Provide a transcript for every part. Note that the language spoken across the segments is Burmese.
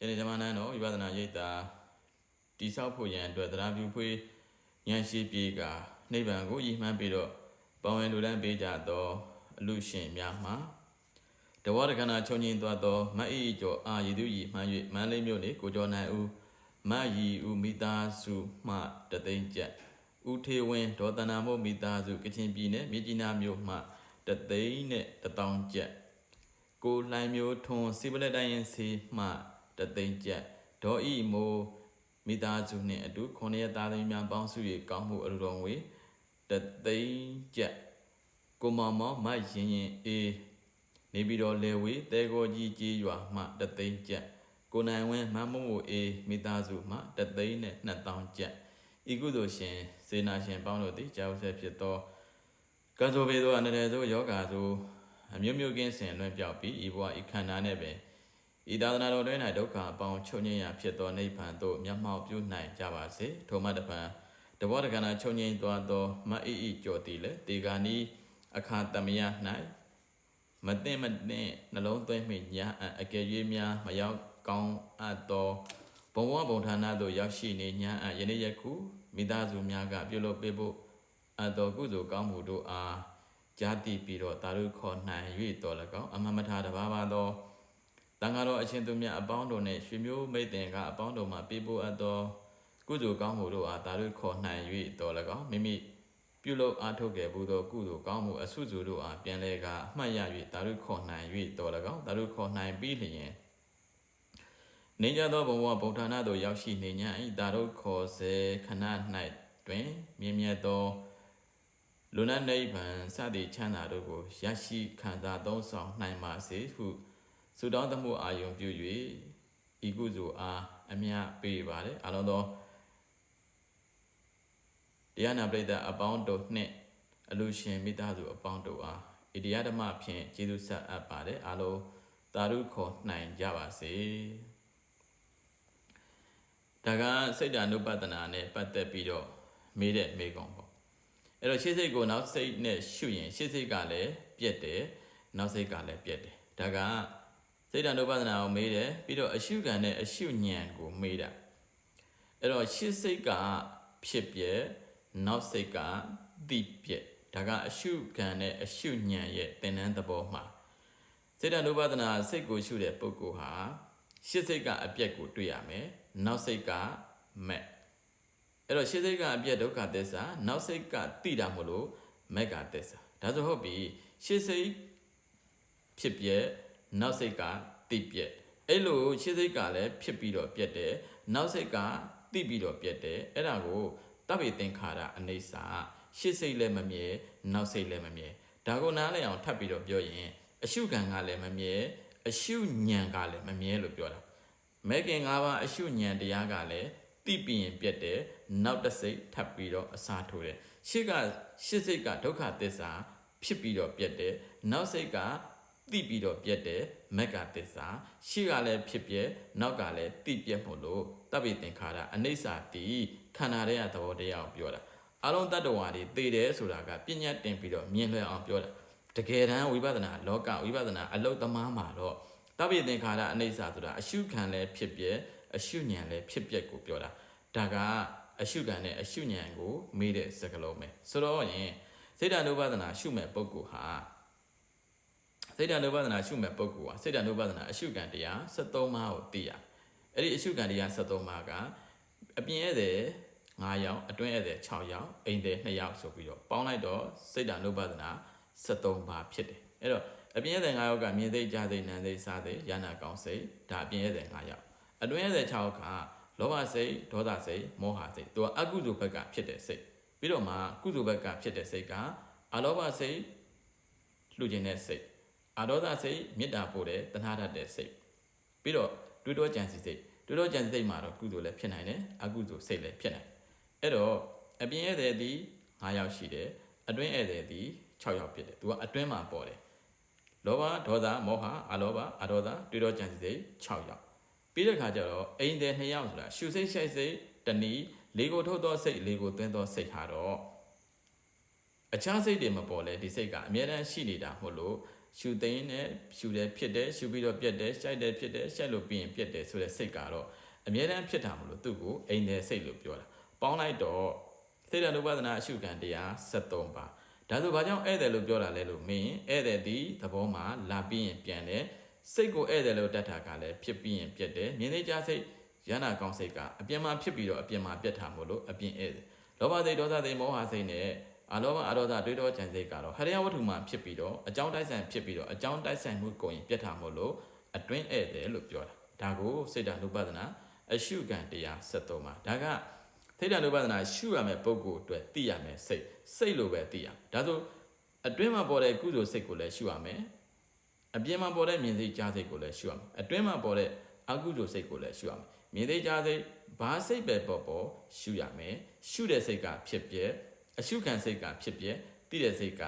ယနေ့ဓမ္မနန်းတော်ဝိပဿနာရိပ်တာတိဆောက်ဖို့ရန်အတွက်တရားပြုဖွေးဉာဏ်ရှိပြေကနိဗ္ဗာန်ကိုရည်မှန်းပြီးတော့ပေါဝင်လူလန်းပေးကြသောအလူရှင်များမှာတဝရကနာချုံငင်းသွားသောမအေးကျော်အာရည်သူရည်မှန်း၍မန်းလေးမြို့နေကိုကျော်နိုင်ဦးမရီဦးမိသားစုမှတသိန်းကျက်ဦးထေဝင်းဒေါ်တနာမို့မိသားစုကချင်ပြည်နယ်မြကြီးနားမြို့မှတသိန်းနဲ့တထောင်ကျက်ကိုလှိုင်မျိုးထွန်းစီပလက်တိုင်းရင်စီမှ တသိန်းကျက်ဒေါ်ဤမိုးမိသားစုနှင့်အတူခုနှစ်ရက်သားသမီးများပေါင်းစု၍ကောင်းမှုအလူတော်ငွေတသိန်းကျက်ကိုမောင်မောင်မရင်ရင်အေးနေပြီးတော့လေဝေတဲကောကြီးကြီးရွာမှတသိန်းကျက်ကိုနိုင်ဝင်းမမုံမို့အေးမိသားစုမှတသိန်းနဲ့2000ကျက်ဤကုသိုလ်ရှင်စေနာရှင်ပေါင်းတို့သည်ကြောက်ဆက်ဖြစ်သောကံဆိုပေသောအနေနဲ့သောယောဂါဆိုအမျိုးမျိုးကင်းစင်လွင့်ပြောက်ပြီးဤဘဝဤခန္ဓာနဲ့ပင် ဤသာသနာတော်တွင်၌ဒုက္ခအပေါင်းချုပ်ငြိမ်းရာဖြစ်သောနိဗ္ဗာန်သို့မျက်မှောက်ပြုနိုင်ကြပါစေထိုမှတပံတဘောတကနာချုပ်ငြိမ်းသွားသောမအေးဤကြော်တည်လေတေဂာနီအခါတမယ၌မသိမသိနှလုံးသွင်းမိညာအအကယ်၍များမရောက်ကောင်းအပ်သောဘဝဘုံဌာနသို့ရောက်ရှိနေညာအယနေ့ယခုမိသားစုများကပြုလုပ်ပေးဖို့အတော်ကုသိုလ်ကောင်းမှုတို့အားဂျာတိပြီးတော့တာရုခေါ်နိုင်၍တော်၎င်းအမမထာတဘာဘာသော တန်ဃာတော်အရှင်သူမြတ်အပေါင်းတို့နှင့်ရွှေမျိုးမိတ်တင်ကအပေါင်းတို့မှပေးပို့အပ်သောကုသိုလ်ကောင်းမှုတို့အားတာရုခေါ်နိုင်၍တော်၎င်းမိမိပြုလုပ်အားထုတ်ခဲ့ဘူးသောကုသိုလ်ကောင်းမှုအဆုစုတို့အားပြန်လဲကအမှတ်ရ၍တာရုခေါ်နိုင်၍တော်၎င်းတာရုခေါ်နိုင်ပြီးလျင်နေကြသောဘဝဗုဒ္ဓနာသို့ရောက်ရှိနေ냐ဤတာရုခေါ်စေခဏ၌တွင်မြင့်မြတ်သောလူနာနိဗ္ဗာန်စသည်ချမ်းသာတို့ကိုရရှိခံစားသုံးဆောင်နိုင်ပါစေဟု ဆုတောင်းသမှုအာယုံပြု၍ဤကုသိုလ်အားအမြတ်ပေးပါတယ်အလုံးသောတရားနာပရိသတ်အပေါင်းတို့နှင့်အလူရှင်မိသားစုအပေါင်းတို့အားဣတိယဓမ္မဖြင့်ကျေးဇူးဆက်အပ်ပါတယ်အလုံးသာဓုခေါ်နိုင်ကြပါစေဒါကစိတ်ဓာနုပဒနာနဲ့ပတ်သက်ပြီးတော့မေးတဲ့မေးခွန်းပေါ့အဲ့တော့ရှေ့စိတ်ကိုနောက်စိတ်နဲ့ရှုရင်ရှေ့စိတ်ကလည်းပြက်တယ်နောက်စိတ်ကလည်းပြက်တယ်ဒါက စိတ်တ ानु ပဒနာကိုမေးတယ်ပြီးတော့အရှုခံနဲ့အရှုညံကိုမေးတာအဲ့တော့ရှေ့စိတ်ကဖြစ်ပြက်နောက်စိတ်ကတိပြက်ဒါကအရှုခံနဲ့အရှုညံရဲ့သင်္นานသဘောမှာစိတ်တ ानु ပဒနာစိတ်ကိုရှုတဲ့ပုဂ္ဂိုလ်ဟာရှေ့စိတ်ကအပြက်ကိုတွေ့ရမယ်နောက်စိတ်ကမက် အဲ့တော့ရှေ့စိတ်ကအပြည့်ဒုက္ခသစ္စာနောက်စိတ်ကတိတာမလို့မက်ကသစ္စာဒါဆိုဟုတ်ပြီရှေ့စိတ်ဖြစ်ပြက် နောက်စိတ်ကတိပြက်အဲ့လိုရှေ့စိတ်ကလည်းဖြစ်ပြီးတော့ပြက်တယ်နောက်စိတ်ကတိပြီးတော့ပြက်တယ်အဲ့ဒါကိုတပ်ပိသင်္ခါရအနေစာရှေ့စိတ်လည်းမမြဲနောက်စိတ်လည်းမမြဲဒါကိုနားလည်အောင်ထပ်ပြီးတော့ပြောရင်အရှုခံကလည်းမမြဲအရှုညံကလည်းမမြဲလို့ပြောတာမဲခင်၅ပါးအရှုညံတရားကလည်းတိပြီးရင်ပြတ်တယ်နောက်တစ်စိတ်ထပ်ပြီးတော့အစားထိုးတယ်ရှေ့ကရှစ်စိတ်ကဒုက္ခသစ္စာဖြစ်ပြီးတော့ပြတ်တယ်နောက်စိတ်က တိပြီးတော့ပြတ်တယ်မက်ကသစ္စာရှေ့ကလည်းဖြစ်ပြဲနောက်ကလည်းတိပြတ်မို့လို့တပ်ပိသင်္ခါရအနိစ္စတိခန္ဓာရဲ့သဘောတရားကိုပြောတာအလုံးတတ္တဝါတွေသိတယ်ဆိုတာကပညာတင်ပြီးတော့မြင်လွယ်အောင်ပြောတာတကယ်တမ်းဝိပဿနာလောကဝိပဿနာအလုတ်သမားမှာတော့တပ်ပိသင်္ခါရအနိစ္စဆိုတာအရှုခံလည်းဖြစ်ပြဲအရှုညံလည်းဖြစ်ပြက်ကိုပြောတာဒါကအရှုခံနဲ့အရှုညံကိုမေးတဲ့စကားလုံးပဲဆိုတော့ရင်စိတ်ဓာတ်ဥပဒနာရှုမဲ့ပုဂ္ဂိုလ်ဟာ စိတ်ဓာတ်ဥပဒနာရှုမဲ့ပုဂ္ဂိုလ်ဟာစိတ်ဓာတ်ဥပဒနာအရှုခံတရား73ပါးကိုသိရအဲ့ဒီအရှုခံတရား73ပါးကအပြင်ဧည့်သည်9ယောက်အတွင်းဧည့်သည်6ယောက်အိမ်သည်2ယောက်ဆိုပြီးတော့ပေါင်းလိုက်တော့စိတ်ဓာတ်ဥပဒနာ73ပါးဖြစ်တယ်အဲ့တော့အပြင်ဧည့်သည်9ယောက်ကမြင်သိကြားသိနာသိစားသိရနာကောင်းစိတ်ဒါအပြင်ဧည့်သည်9ယောက်အတွင်းဧည့်သည်6ယောက်ကလောဘစိတ်ဒေါသစိတ်မောဟစိတ်သူကအကုသိုလ်ဘက်ကဖြစ်တဲ့စိတ်ပြီးတော့မှကုသိုလ်ဘက်ကဖြစ်တဲ့စိတ်ကအလောဘစိတ်လှူခြင်းတဲ့စိတ် အဒေါသစိတ်မေတ္တာပို့တဲ့တဏှာတတ်တဲ့စိတ်ပြီးတော့တွေးတောကြံစီစိတ်တွေးတောကြံစီစိတ်မှာတော့ကုသိုလ်လည်းဖြစ်နိုင်တယ်အကုသိုလ်စိတ်လည်းဖြစ်နိုင်အဲ့တော့အပြင်ဧည့်သည်ဒီ9ယောက်ရှိတယ်အတွင်းဧည့်သည်ဒီ6ယောက်ဖြစ်တယ်သူကအတွင်းမှာပေါ်တယ်လောဘဒေါသမောဟအလောဘအဒေါသတွေးတောကြံစီစိတ်6ယောက်ပြီးတဲ့ခါကျတော့အိမ်သည်နှစ်ယောက်ဆိုတာရှုစိတ်ရှိုက်စိတ်တဏီလေကိုထုတ်သောစိတ်လေကိုသွင်းသောစိတ်ဟာတော့အခြားစိတ်တွေမပေါ်လဲဒီစိတ်ကအမြဲတမ်းရှိနေတာမို့လို့ ရှုသိမ်းနဲ့ရှုတယ်ဖြစ်တယ်ရှုပြီးတော့ပြက်တယ်ရှိုက်တယ်ဖြစ်တယ်ရှိုက်လို့ပြီးရင်ပြက်တယ်ဆိုတဲ့စိတ်ကတော့အမြဲတမ်းဖြစ်တာမလို့သူ့ကိုအိမ်တဲ့စိတ်လို့ပြောတာပေါင်းလိုက်တော့စေတနုပဒနာအရှုခံတရား73ပါဒါဆိုဘာကြောင့်ဧည့်တယ်လို့ပြောတာလဲလို့မင်းဧည့်တယ်ဒီသဘောမှာလာပြီးရင်ပြန်တယ်စိတ်ကိုဧည့်တယ်လို့တတ်တာကလည်းဖြစ်ပြီးရင်ပြက်တယ်မြင်သိကြစိတ်ရဟနာကောင်းစိတ်ကအပြင်မှာဖြစ်ပြီးတော့အပြင်မှာပြက်တာမို့လို့အပြင်ဧည့်တယ်လောဘစိတ်ဒေါသစိတ်မောဟစိတ်နဲ့ အလောဘအရောဒတွေးတောကြံစိတ်ကတော့ဟရိယဝတ္ထုမှာဖြစ်ပြီးတော့အကြောင်းတိုက်ဆိုင်ဖြစ်ပြီးတော့အကြောင်းတိုက်ဆိုင်မှုကိုရင်ပြတ်ထားမို့လို့အတွင်းဧည့်တယ်လို့ပြောတာဒါကိုစိတ်ဓာတ်ဥပဒနာအရှုခံတရား73မှာဒါကစိတ်ဓာတ်ဥပဒနာရှုရမယ်ပုံကိုအတွက်သိရမယ်စိတ်စိတ်လိုပဲသိရဒါဆိုအတွင်းမှာပေါ်တဲ့ကုသိုလ်စိတ်ကိုလည်းရှုရမယ်အပြင်မှာပေါ်တဲ့မြင်စိတ်ကြားစိတ်ကိုလည်းရှုရမယ်အတွင်းမှာပေါ်တဲ့အကုသိုလ်စိတ်ကိုလည်းရှုရမယ်မြင်စိတ်ကြားစိတ်ဘာစိတ်ပဲပေါ်ပေါ်ရှုရမယ်ရှုတဲ့စိတ်ကဖြစ်ပြဲ အရှုခံစိတ်ကဖြစ်ပြဲတိတဲ့စိတ်က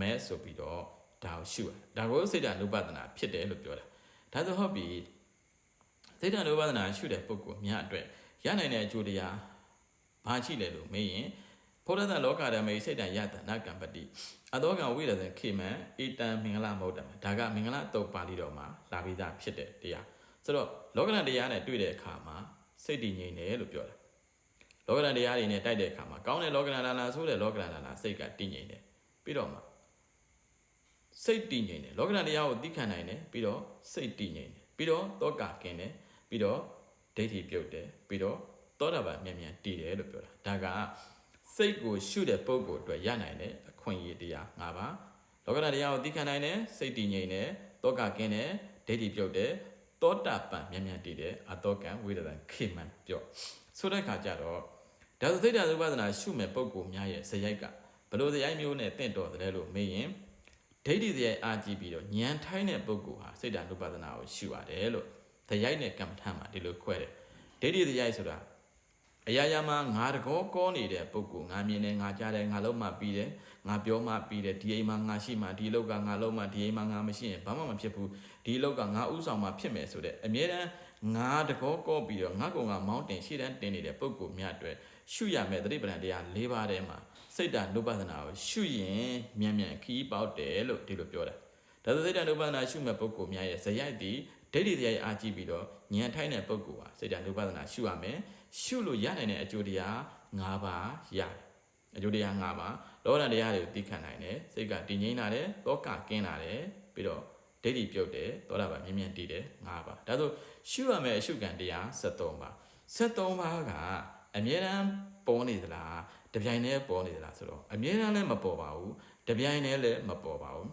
မဲဆိုပြီးတော့ဒါကိုရှုရဒါကိုစိတ်ဓာတ်ဥပဒနာဖြစ်တယ်လို့ပြောတာဒါဆိုဟုတ်ပြီစိတ်ဓာတ်ဥပဒနာရှုတဲ့ပုဂ္ဂိုလ်များအတွက်ရနိုင်တဲ့အကျိုးတရားဘာရှိလဲလို့မေးရင်ဘုရားသလောကဓမ္မေစိတ်တံယတနာကံပတိအတောကံဝိရဇံခေမံဧတံမင်္ဂလမဟုတ်တယ်ဒါကမင်္ဂလတုတ်ပါဠိတော်မှာလာပြီးသားဖြစ်တဲ့တရားဆိုတော့လောကဓာတ်တရားနဲ့တွေ့တဲ့အခါမှာစိတ်တည်ငြိမ်တယ်လို့ပြောတာ လောကဓာတ်တရားတွေနဲ့တိုက်တဲ့အခါမှာကောင်းတဲ့လောကဓာတ်လာဆိုတဲ့လောကဓာတ်လာစိတ်ကတည်ငြိမ်တယ်ပြီးတော့မှစိတ်တည်ငြိမ်တယ်လောကဓာတ်တရားကိုသိခံနိုင်တယ်ပြီးတော့စိတ်တည်ငြိမ်တယ်ပြီးတော့တောကကင်းတယ်ပြီးတော့ဒိဋ္ဌိပြုတ်တယ်ပြီးတော့သောတာပန်မြန်မြန်တည်တယ်လို့ပြောတာဒါကစိတ်ကိုရှုတဲ့ပုံကိုအတွက်ရနိုင်တဲ့အခွင့်အရေးတရား၅ပါးလောကဓာတ်တရားကိုသိခံနိုင်တယ်စိတ်တည်ငြိမ်တယ်တောကကင်းတယ်ဒိဋ္ဌိပြုတ်တယ်သောတာပန်မြန်မြန်တည်တယ်အတောကံဝိရဒံခေမံပြော ဆိုတဲ့အခါကျတော့ဒါသစိတ်ဓာတ်ဥပဒနာရှုမဲ့ပုံကိုများရဲ့ဇယိုက်ကဘလို့ဇယိုက်မျိုးနဲ့တင့်တော်တယ်လို့မေးရင်ဒိဋ္ဌိဇယိုက်အာကြည့်ပြီးတော့ဉာဏ်ထိုင်းတဲ့ပုဂ္ဂိုလ်ဟာစိတ်ဓာတ်ဥပဒနာကိုရှုရတယ်လို့ဇယိုက်နဲ့ကမ္မထမ်းမှာဒီလိုခွဲတယ်ဒိဋ္ဌိဇယိုက်ဆိုတာအရာရာမှာငါတကောကောနေတဲ့ပုဂ္ဂိုလ်ငါမြင်တယ်ငါကြားတယ်ငါလုံးမှပြီးတယ်ငါပြောမှပြီးတယ်ဒီအိမ်မှာငါရှိမှဒီလောက်ကငါလုံးမှဒီအိမ်မှာငါမရှိရင်ဘာမှမဖြစ်ဘူးဒီလောက်ကငါဥဆောင်မှဖြစ်မယ်ဆိုတဲ့အမြဲတမ်း ငါတကောကော့ပြီးတော့ငါကောင်ကမောင်းတင်ရှေ့တန်းတင်နေတဲ့ပုံကိုမြတ်အတွက်ရှုရမယ်သတိပဋ္ဌာန်တရား၄ပါးထဲမှာစိတ်တနုပသနာကိုရှုရင်မြန်မြန်ခီးပေါက်တယ်လို့ဒီလိုပြောတာဒါဆိုစိတ်တနုပသနာရှုမဲ့ပုံကိုမြတ်ရဲ့ဇယိုက်ဒီဒိဋ္ဌိတရားအားကြည့်ပြီးတော့ဉာဏ်ထိုင်းတဲ့ပုံကိုပါစိတ်တနုပသနာရှုရမယ်ရှုလို့ရနိုင်တဲ့အကျိုးတရား၅ပါးရတယ်အကျိုးတရား၅ပါးလောကတရားတွေကိုသိခံနိုင်တယ်စိတ်ကတည်ငြိမ်လာတယ်တောကကင်းလာတယ်ပြီးတော့ ဒိဋ္ဌိပြုတ်တယ်သောတာပန်မြင်မြင်တည်တယ်၅ပါးဒါဆိုရှုရမယ်အရှုခံတရား73ပါ73ပါးကအမြဲတမ်းပေါ်နေသလားတပြိုင်တည်းပေါ်နေသလားဆိုတော့အမြဲတမ်းလည်းမပေါ်ပါဘူးတပြိုင်တည်းလည်းမပေါ်ပါဘူး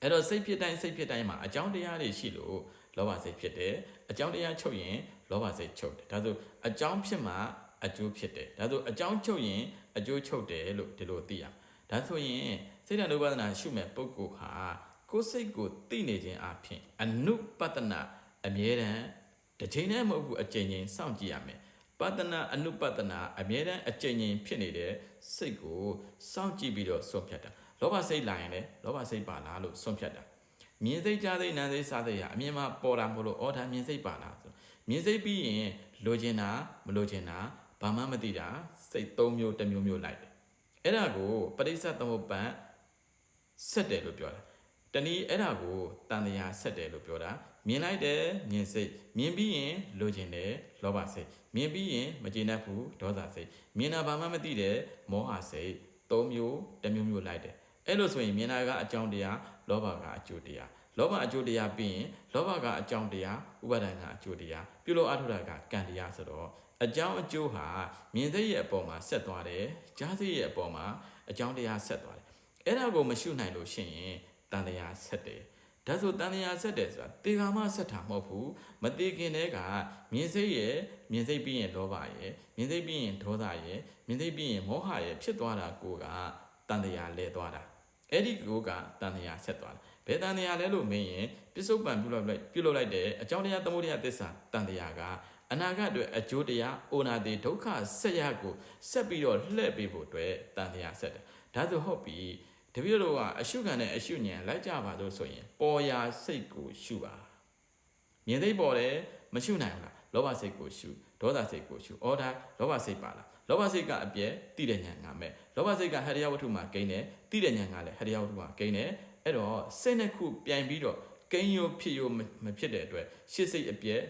အဲ့တော့စိတ်ဖြစ်တိုင်းစိတ်ဖြစ်တိုင်းမှာအကြောင်းတရားတွေရှိလို့လောဘစိတ်ဖြစ်တယ်အကြောင်းတရားချုပ်ရင်လောဘစိတ်ချုပ်တယ်ဒါဆိုအကြောင်းဖြစ်မှအကျိုးဖြစ်တယ်ဒါဆိုအကြောင်းချုပ်ရင်အကျိုးချုပ်တယ်လို့ဒီလိုသိရဒါဆိုရင်စိတ်ဓာတ်ဥပဒနာရှုမဲ့ပုဂ္ဂိုလ်ဟာ ကိုယ်စိတ်ကိုသိနေခြင်းအပြင်အနုပတနာအမြဲတမ်းတစ်ချိန်တည်းမဟုတ်ဘူးအချိန်ချင်းစောင့်ကြည့်ရမယ်ပတနာအနုပတနာအမြဲတမ်းအချိန်ချင်းဖြစ်နေတဲ့စိတ်ကိုစောင့်ကြည့်ပြီးတော့ဆုံးဖြတ်တာလောဘစိတ်လာရင်လည်းလောဘစိတ်ပါလားလို့ဆုံးဖြတ်တာမြင်စိတ်ကြားစိတ်နာစိတ်စားစိတ်ရအမြင်မှာပေါ်တာမလို့အော်ဒါမြင်စိတ်ပါလားဆိုမြင်စိတ်ပြီးရင်လိုချင်တာမလိုချင်တာဘာမှမသိတာစိတ်၃မျိုးတစ်မျိုးမျိုးလိုက်တယ်အဲ့ဒါကိုပရိစ္ဆသမုပ္ပန်ဆက်တယ်လို့ပြောတာ တနည်းအဲ့ဒါကိုတန်တရားဆက်တယ်လို့ပြောတာမြင်လိုက်တယ်မြင်စိတ်မြင်ပြီးရင်လိုချင်တယ်လောဘစိတ်မြင်ပြီးရင်မကျေနပ်ဘူးဒေါသစိတ်မြင်တာဘာမှမသိတယ်မောဟစိတ်၃မျိုးတစ်မျိုးမျိုးလိုက်တယ်အဲ့လိုဆိုရင်မြင်တာကအကြောင်းတရားလောဘကအကျိုးတရားလောဘအကျိုးတရားပြီးရင်လောဘကအကြောင်းတရားဥပါဒဏ်ကအကျိုးတရားပြုလို့အထုတာကကံတရားဆိုတော့အကြောင်းအကျိုးဟာမြင်သိရဲ့အပေါ်မှာဆက်သွားတယ်ကြားသိရဲ့အပေါ်မှာအကြောင်းတရားဆက်သွားတယ်အဲ့ဒါကိုမရှုနိုင်လို့ရှိရင် တန်တရားဆက်တယ်ဒါဆိုတန်တရားဆက်တယ်ဆိုတာတေဃာမဆက်တာမဟုတ်ဘူးမတေခင်တဲ့ကမြင်စိတ်ရဲ့မြင်စိတ်ပြီးရင်လောဘရဲ့မြင်စိတ်ပြီးရင်ဒေါသရဲ့မြင်စိတ်ပြီးရင်မောဟရဲ့ဖြစ်သွားတာကိုကတန်တရားလဲသွားတာအဲ့ဒီကိုကတန်တရားဆက်သွားတာဘယ်တန်တရားလဲလို့မင်းရင်ပစ္စုပန်ပြုလုပ်လိုက်ပြုလုပ်လိုက်တဲ့အကြောင်းတရားသမုဒယသစ္စာတန်တရားကအနာဂတ်အတွက်အကျိုးတရားအိုနာတိဒုက္ခဆက်ရကိုဆက်ပြီးတော့လှည့်ပေးဖို့အတွက်တန်တရားဆက်တယ်ဒါဆိုဟုတ်ပြီ တပည့်တော်ကအရှုခံနဲ့အရှုဉဏ်လိုက်ကြပါလို့ဆိုရင်ပေါ်ရာစိတ်ကိုရှုပါမြင်သိပေါ်တယ်မရှုနိုင်ဘူးလားလောဘစိတ်ကိုရှုဒေါသစိတ်ကိုရှုအော်ဒါလောဘစိတ်ပါလားလောဘစိတ်ကအပြဲတိတဲ့ဉာဏ်ငါမဲ့လောဘစိတ်ကဟရိယဝတ္ထုမှာဂိမ်းတယ်တိတဲ့ဉာဏ်ကလည်းဟရိယဝတ္ထုမှာဂိမ်းတယ်အဲ့တော့စိတ်နှစ်ခုပြိုင်ပြီးတော့ကိန်းရိုးဖြစ်ရိုးမမဖြစ်တဲ့အတွက်ရှေ့စိတ်အပြက်